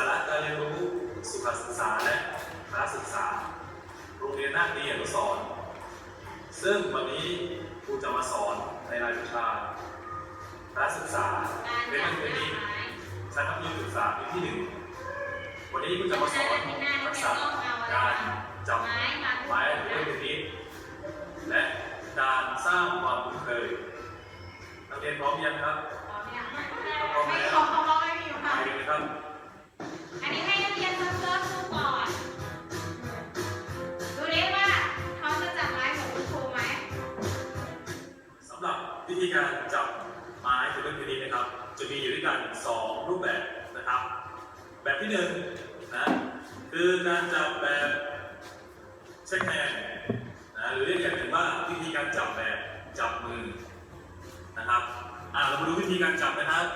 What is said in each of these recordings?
าระการเรียนรู้สุขศึกษาและพละศึกษา โรงเรียนนาคดีอนุสรณ์ซึ่งวันนี้ครูจะมาสอนในรายวิชาพละศึกษารเป็นจันักเรียนนี้ชั้นมัธยมศึกษาปีที่หนึ่งวันนี้ครูจะมาสอนทักษะการจับไม้ไม้เรื่องนิดและการสร้างความคุ้นเคยนักเรียนพร้อมยังครับ มีอยู่ด้วยกันสองรูปแบบนะครับ แบบที่หนึ่งนะคือการจับแบบเช็คแฮนด์นะหรือเรียกอย่างหนึ่งว่าวิธีการจับแบบจับมือนะครับอ่าเรามาดูวิธีการจับนะครับ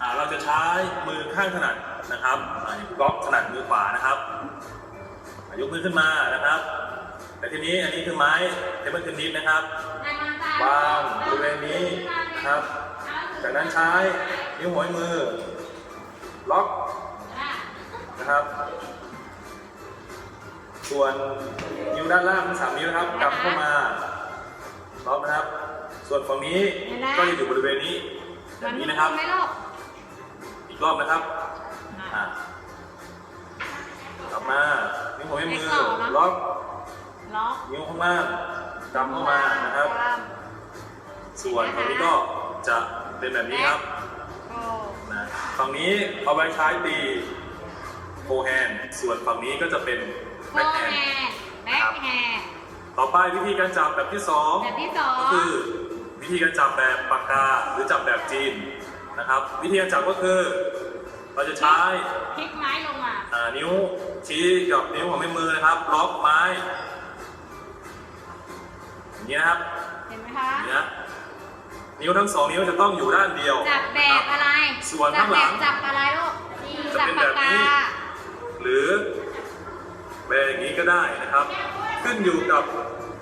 อ่าเราจะใช้มือข้างถนัดนะครับอ่าอย่างก๊อกถนัดมือขวานะครับอ่ายกมือขึ้นมานะครับแต่ทีนี้อันนี้คือไม้เทเบิลเทนนิสนะครับวางบริเวณนี้นะครับ จากนั้นใช้ นิ้วหัวมือ ล็อกนะครับ ส่วนนิ้วด้านล่างทั้งสามนิ้วนะครับกำเข้ามาล็อกนะครับ ส่วนฝั่งนี้ก็จะอยู่บริเวณนี้แบบนี้นะครับไม่ลอกอีกรอบนะครับอะกลับมา นิ้วหัวมือล็อกล็อกนิ้วข้างล่างกำเข้ามานะครับ ส่วนฝั่งนี้ก็จะเป็นแบบนี้ครับโอ้ นะฝั่งนี้เอาไว้ใช้ตีโฟแฮนด์ส่วนฝั่งนี้ก็จะเป็นโฟแบ็คแฮแฮนด์นด์แบ็คแฮนด์ต่อไปวิธีการจับแบบที่สองแบบที่สองก็คือวิธีการจับแบบปากกาหรือจับแบบจีนนะครับ วิธีการจับก็คือ เราจะใช้พลิกไม้ลงมาอ่านิ้วชี้กับนิ้วของแม่มือนะครับล็อกไม้อย่างนี้นะครับเห็นไหมคะอย่างนี้นะ นิ้วทั้งสองนิ้วจะต้องอยู่ด้านเดียวจับแบบอะไรส่วนจัข้างหลัง แบบจับอะไรลูกจะจับเป็นปาแบกบกานี้หรือแบบอย่างนี้ก็ได้นะครับ ขึ้นอยู่กับ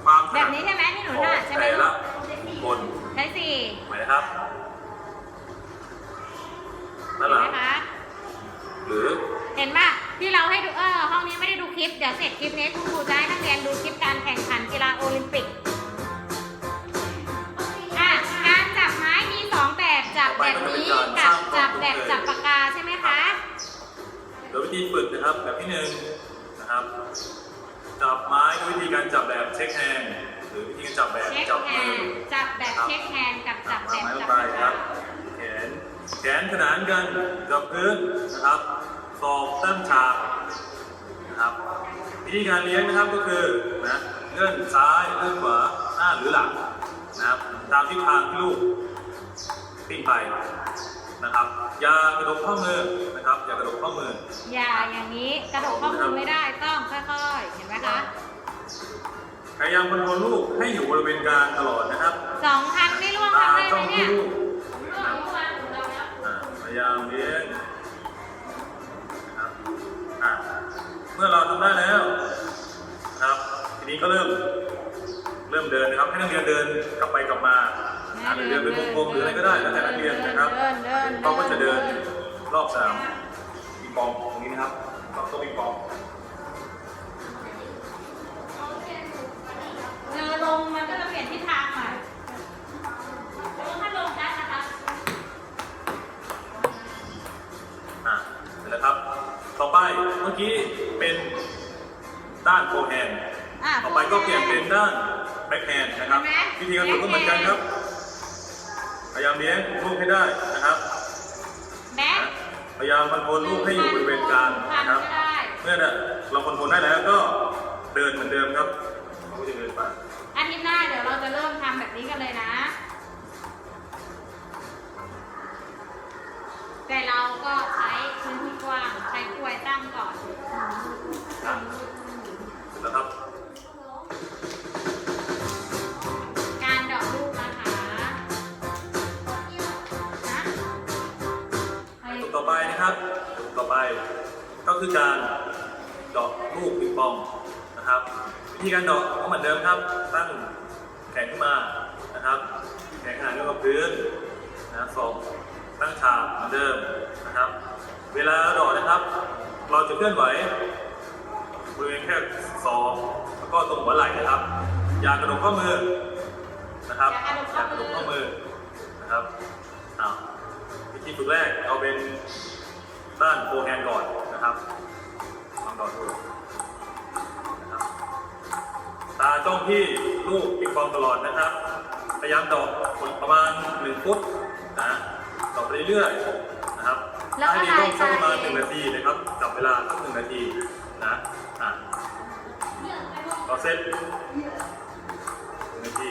ความถแบนับดนี้ใช่ไหมที่หนูขถองนัดใช่ไหมแต่ลูละกคนใช้สี่ไหมนะครับนั่นแหเห็นละไหมคะ หรือ เห็นป่ะที่เราให้ดูเออห้องนี้ไม่ได้ดูคลิป เดี๋ยวเสร็จคลิปนี้คุณครูจะให้ นะครับ แบบที่หนึ่งนะครับ จับไม้ด้วยวิธีการจับแบบเช็คแฮนด์หรือวิธีการจับแบบเช็คจับแฮมือนด์จับแบบเช็คแฮนด์กับจับแบบไม้ลจังบไปปากครักาบแขน แขนขนานกันกับพื้นนะครับศอกตั้งฉากนะครับ วิธีการเลี้ยงนะครับก็คือนะเลื่อนซ้ายเลื่อนขวาหน้าหรือหลังนะครับ ตามทิศทางที่ลูกปิ้งไป นะครับอย่ากระดกข้อมือนะครับอย่ากระดกข้อมือ อย่าอย่างนี้กระดกข้อมือไม่ได้ต้องค่อยๆ เห็นไหมคะพยายามคอนโทรลลูกให้อยู่บริเวณกลางตลอดนะครับสองพันไม่ร่วงตาทำได้ไหมจ้องเนี่ที่ยลูกร่วงร่วงของเราแล้ว อ่าพยายามเลี้ยงนะครับอะเมื่อเราทำได้แล้วนะครับทีนี้ก็เริ่ม เริ่มเดินนะครับให้นักเรียนเดินกลับไปกลับมา นะหรือเดินเป็นวงกลมหรืออะไรก็ได้แล้วแต่นักเรียนนะครับเดินเดินเขาก็จะเดินรอบสนามปิงปองตรงนี้นะครับรอบโต๊ะปิงปองเดินลงมันก็จะเปลี่ยนทิศทางใหม่ลงถ้าลงได้นะคะอะเสร็จแล้วครับ ต่อไปเมื่อกี้เป็นด้านโฟแฮนด์อะต่อไปก็เปลี่ยนเป็นด้านแบ็คแฮนด์นะครับ วิธีการฝึกก็เหมือนกันครับพ ยายามเลี้ยงลูกให้ได้นะครับแบ็คพยายามคอนโทรลลูกให้อยู่บริเวณกลางพันนะครับก็ได้เมื่อเนี่ยเราคอนโทรลได้แล้วก็เดินเหมือนเดิมครับเราก็จะเดินไปอาทิตย์หน้าเดี๋ยวเราจะเริ่มทำแบบนี้กันเลยนะ แต่เราก็ใช้พื้นที่กว้าง ใช้กลวยตั้งก่อนอะเสร็จแล้วครับ นะครับกลุ่มต่อไปก็คือการเดอกลูกปิงปองนะครับ วิธีการเดอกก็เหมือนเดิมครับ ตั้งแขนขึ้นมานะครับ แขนขนาดเท่ากับพื้นนะสองตั้งฉากเหมือนเดิมนะครับ เวลาเดอกนะครับ เราจะเคลื่อนไหวบริเวณแค่สองแล้วก็ตรงหัวไหล่นะครับ อย่ากระดกข้อมือนะครับอย่ากระดกข้อมือย่ากระดกข้อมือนะครับอ้าววิธีฝึกแรกเอาเป็น ด้านโฟร์แฮนด์ก่อนนะครับลองดอดดูนะครับตาจ้องที่ลูกปิงปองตลอดนะครับ พยายามดอกประมาณหนึ่งฟุตนะดอกไปเรื่อยๆนะครับแล้วก็ให้ดีต้องสักประมาณลายหนึ่งนาทีนะครับจับเวลาสักหนึ่งนาทีนะอะต่อเซตหนึ่งนาที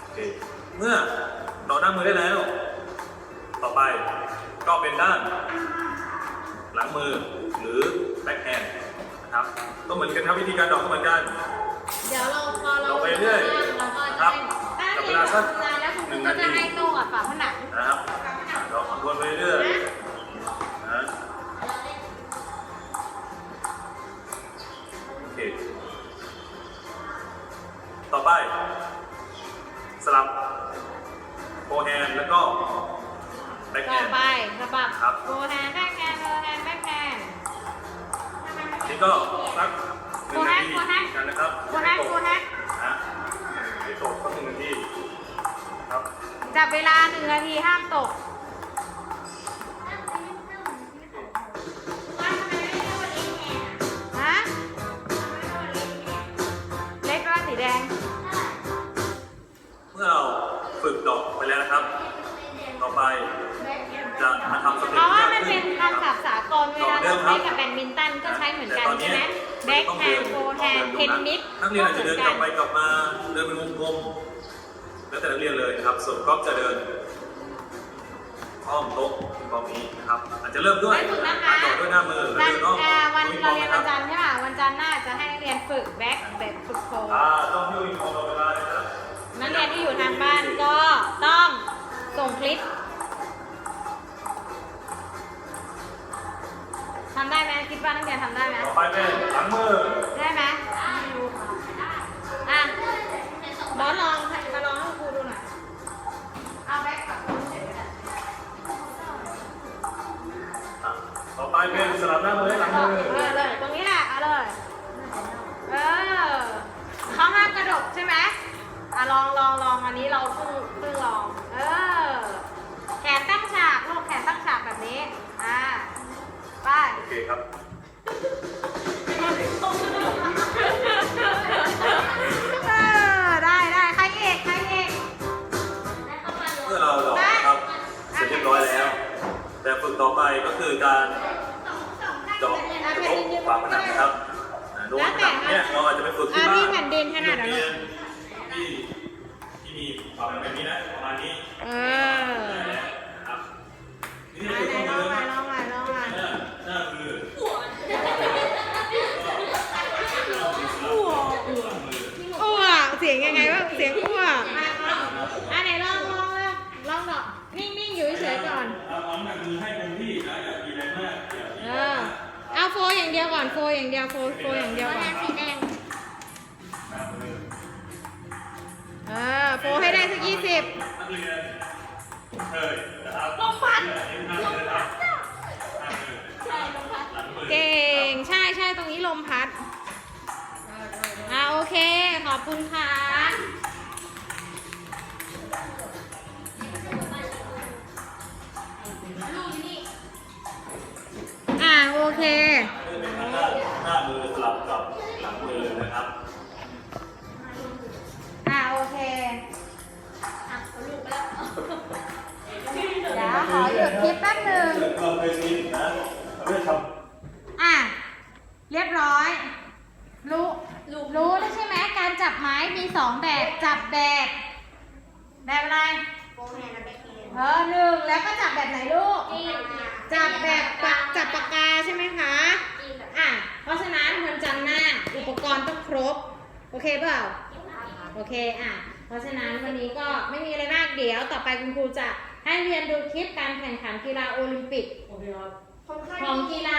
โอเคเมื่อดอกหน้ามือได้แล้ว ต่อไป ก็เป็นด้านหลังมือหรือแบ็คแฮนด์นะครับก็เหมือนกันครับวิธีการดอกก็เหมือนกัน เดี๋ยวเราพอเราเราไปเรื่อยเราก็ครัจะบให้จับเวลาสักถ้าเรียนแล้วคุณครูหนึ่งก็นาทีจะให้โต้กับฝาผนังนะครับเราคำนวณไปเรื่อยนะนะโอเคต่อไปสลับโฟแฮนด์แล้วก็ แบ็คแฮต่อนด์ ไปสบับครับโฟร์แฮนด์แบ็คแฮนด์โฟร์แฮนด์แบ็คแฮนด์นี่ก็สักหนึ่งนาทีโฟร์แฮนด์กันนะครับโฟร์แฮนด์โฟร์แฮนด์นะให้ตกสักหนึ่งนาทีครับจับเวลาหนึ่งนาทีห้ามตก มือนกันใช่ไหมแบ็คแฮนด์โฟร์แฮนด์เทนนิสนักเรียนอาจจะเดินกลับไปกลับมาเดินเป็นวงกลมแล้วแต่นักเรียนเลยนะครับ ส่วนก๊อฟจะเดินอ้อมโต๊ะปิงปองนี้นะครับ อาจจะเริ่มด้วยฝึกนะคะการดอด้วยหน้ามือแล้วเดินอ้อมวันปิงปเราองเรียนวันจันทร์ใช่ป่ะวันจันทร์หน้าจะให้นักเรียนฝึกแบ็คแบบฝึกโฟร์อ่าต้องที่ปิงปองเราเวลาเลยนะนักเรียนที่อยู่ทางบ้านก็ต้องส่งคลิปำได้ไหมคิดว่านักเรียนทำได้ไหมต่อไปเป็นหลังมือได้ไหมอะบอสลองมาลองให้ครูดูหน่อยเอาแบ็คกับโฟร์เฉยๆก็ได้อะต่อไปเป็นสลับหน้ามือให้หลังเอมืออเลยตรงนี้แหละ ร็จเรียบร้อยแล้ว แต่ฝึกต่อไปก็คือการดอกกระทบฝาผนังนะครับอ่าโดนผนังเนี่ยเราอาจจะไปฝึกที่อะบ้านพี่แผ่นดินขนาดที่นั้นโรงเรียนที่ที่มีฝาผนังแบบนี้นะประมาณนี้เออนะครับนี่อะคือไหนข้อลมืองอใหม่ลองใหม่ลองใหม่หน้าหน้ามืออ้วเสียงยังไงวะเสียงอ้วอะ งๆ อยู่เฉยๆก่อนเอาเอาหนักมือให้คงที่นะอย่าตีแรงมากอย่าตีเอแรงอมากเอาโฟอย่างเดียวก่อนโฟอย่างเดียวโฟโฟอย่างเดียวก่อนสีแดงหน้ามือเออโฟให้ได้สักยี่สิบนักเรียนเคยนะครับลมพัดนี่หน้ามือนะครับหน้ามือใช่ลมพัดหลังมือเก่งใช่ใช่ตรงนี้ลมพัดอ่าโอเค ขอบคุณค่ะ อ่าโอเคเป็นทางด้านหน้ามือสลับกับหลังมือนะครับ อ่าโอเคอะเอาลูกไปแล้วเดี๋ยวขอหยุดคลิปแป๊บหนึ่งเราเคยชินนะเราไม่ได้ทอะเรียบร้อยรู้รู้แล้วใช่ไหมการจับไม้มีสองแบบจับแบบ แบบอะไร เออหนึ่งแล้วก็จับแบบไหนลูกจีนจับแบบปากจับปากกาใช่ไหมคะจีนแบบอะ เพราะฉะนั้นมันจำหน้าอุปกรณ์ต้องครบ โอเคเปล่าโอเคอะ เพราะฉะนั้นวันนี้ก็ไม่มีอะไรมากเดี๋ยว ต่อไปคุณครูจะให้เรียนดูคลิปการแข่งขันกีฬาโอลิมปิกของใครของกีฬา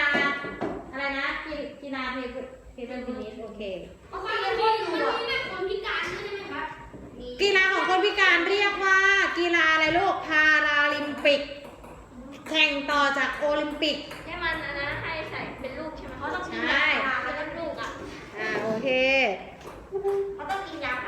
อะไรนะกีกีฬาเทเบิลเทเบิลเทนนิสโอเค ของใครที่ดูอะแบบคนพิการใช่ไหมครับ กีฬาของคนพิการเรียกว่า กีฬาอะไรลูกพาราลิมปิก แข่งต่อจากโอลิมปิกที่มันอันนั้นให้ใส่เป็นลูกใช่ไหมเขาต้องกินใช่ยาเขาต้องลูกอะอ่าโอเค เขาต้องกินยาพา